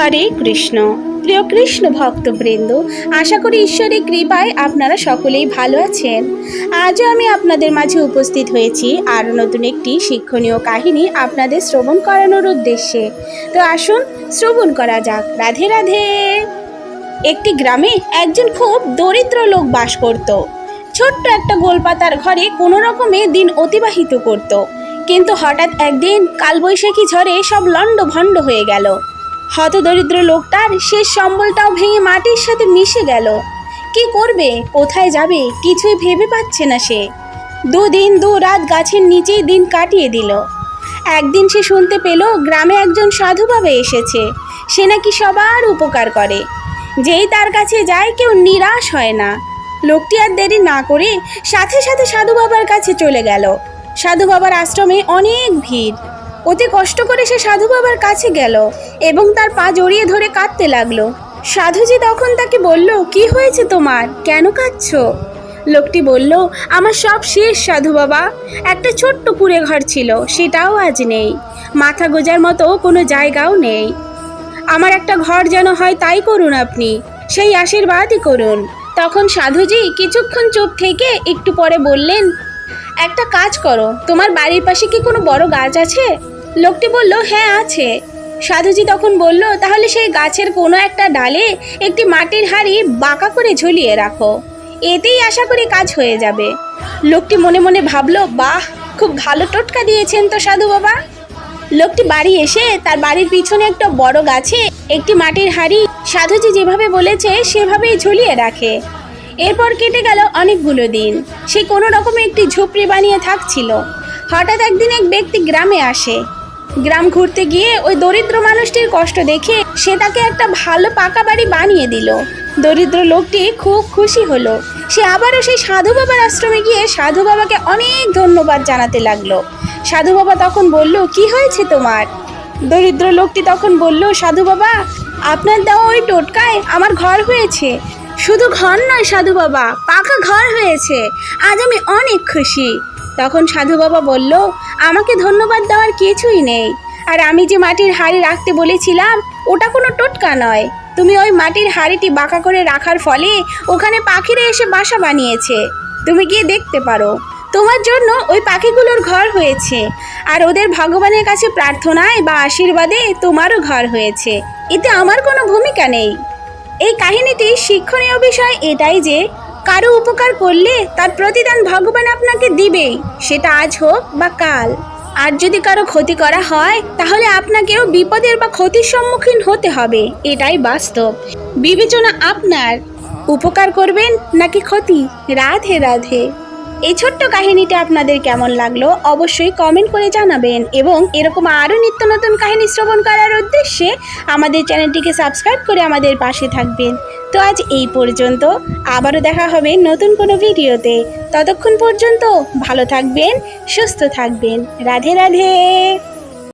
হরে কৃষ্ণ। প্রিয় কৃষ্ণ ভক্তবৃন্দ, আশা করি ঈশ্বরের কৃপায় আপনারা সকলেই ভালো আছেন। আজও আমি আপনাদের মাঝে উপস্থিত হয়েছি আরও নতুন একটি শিক্ষণীয় কাহিনী আপনাদের শ্রবণ করানোর উদ্দেশ্যে। তো আসুন শ্রবণ করা যাক। রাধে রাধে। একটি গ্রামে একজন খুব দরিদ্র লোক বাস করত। ছোট্ট একটা গোলপাতার ঘরে কোনো রকমে দিন অতিবাহিত করত। কিন্তু হঠাৎ একদিন কালবৈশাখী ঝড়ে সব লণ্ড ভণ্ড হয়ে গেল। হতদরিদ্র লোকটার শেষ সম্বলটাও ভেঙে মাটির সাথে মিশে গেল। কি করবে? কোথায় যাবে? কিছুই ভেবে পাচ্ছে না সে। দুদিন দু রাত গাছের নিচেই দিন কাটিয়ে দিল। একদিন সে শুনতে পেল গ্রামে একজন সাধু বাবা এসেছে। সে নাকি সবার উপকার করে। যেই তার কাছে যায় কেউ নিরাশ হয় না। লোকটি আর দেরি না করে সাথে সাথে সাধু বাবার কাছে চলে গেল। সাধু বাবার আশ্রমে অনেক ভিড়। অতি কষ্ট করে সে সাধু বাবার কাছে গেল এবং তার পা জড়িয়ে ধরে কাঁদতে লাগল। সাধুজি তখন তাকে বলল, কি হয়েছে তোমার? কেন কাঁদছো? লোকটি বলল, আমার সব শেষ, সাধু বাবা। একটা ছোট্ট কুড়ে ঘর ছিল, সেটাও আজ নেই। মাথা গোজার মতো কোনো জায়গাও নেই। আমার একটা ঘর যেন হয় তাই করুন আপনি, সেই আশীর্বাদই করুন। তখন সাধুজি কিছুক্ষণ চুপ থেকে একটু পরে বললেন একটা কাজ করো, তোমার বাড়ির পাশে কি কোনো বড় গাছ আছে? লোকটি বলল হ্যাঁ আছে। সাধুজি তখন বলল, তাহলে সেই গাছের কোনো একটা ডালে একটি মাটির হাঁড়ি বাঁকা করে ঝুলিয়ে রাখো। এতেই আশা করি কাজ হয়ে যাবে। লোকটি মনে মনে ভাবলো, বাহ, খুব ভালো টোটকা দিয়েছেন তো সাধু বাবা। লোকটি বাড়ি এসে তার বাড়ির পিছনে একটা বড় গাছে একটি মাটির হাঁড়ি সাধুজি যেভাবে বলেছে, সেভাবেই ঝুলিয়ে রাখে। এরপর কেটে গেল অনেকগুলো দিন। সে কোনো রকমে একটি ঝুপড়ি বানিয়ে থাকছিল। হঠাৎ একদিন এক ব্যক্তি গ্রামে আসে। গ্রাম ঘুরতে গিয়ে ওই দরিদ্র মানুষটির কষ্ট দেখে সে তাকে একটা ভালো পাকা বাড়ি বানিয়ে দিল। দরিদ্র লোকটি খুব খুশি হলো। সে আবারও সেই সাধু বাবার আশ্রমে গিয়ে সাধু বাবাকে অনেক ধন্যবাদ জানাতে লাগল। সাধু বাবা তখন বলল, কি হয়েছে তোমার? দরিদ্র লোকটি তখন বলল, সাধু বাবা, আপনার দেওয়া ওই টোটকায় আমার ঘর হয়েছে। শুধু ঘর নয়, সাধু বাবা, পাকা ঘর হয়েছে। আজ আমি অনেক খুশি। তখন সাধু বাবা বলল, আমাকে ধন্যবাদ দেওয়ার কিছুই নেই। আর আমি যে মাটির হাড়ি রাখতে বলেছিলাম, ওটা কোনো টোটকা নয়। তুমি ওই মাটির হাড়িটি বাঁকা করে রাখার ফলে ওখানে পাখিরা এসে বাসা বানিয়েছে। তুমি গিয়ে দেখতে পারো। তোমার জন্য ওই পাখিগুলোর ঘর হয়েছে। আর ওদের ভগবানের কাছে প্রার্থনায় বা আশীর্বাদে তোমারও ঘর হয়েছে। এতে আমার কোনো ভূমিকা নেই। এই কাহিনীটি শিক্ষণীয় বিষয় এটাই যে, কারও উপকার করলে তার প্রতিদান ভগবান আপনাকে দিবেই, সেটা আজ হোক বা কাল। আর যদি কারও ক্ষতি করা হয়, তাহলে আপনাকেও বিপদের বা ক্ষতির সম্মুখীন হতে হবে, এটাই বাস্তব। বিবেচনা আপনার, উপকার করবেন নাকি ক্ষতি? রাধে রাধে। এই ছোট্ট কাহিনীটা আপনাদের কেমন লাগল অবশ্যই কমেন্ট করে জানাবেন এবং এরকম আরও নিত্য নতুন কাহিনী শ্রবণ করার উদ্দেশ্যে আমাদের চ্যানেলটিকে সাবস্ক্রাইব করে আমাদের পাশে থাকবেন। তো আজ এই পর্যন্ত, আবারও দেখা হবে নতুন কোনো ভিডিওতে। ততক্ষণ পর্যন্ত ভালো থাকবেন, সুস্থ থাকবেন। রাধে রাধে।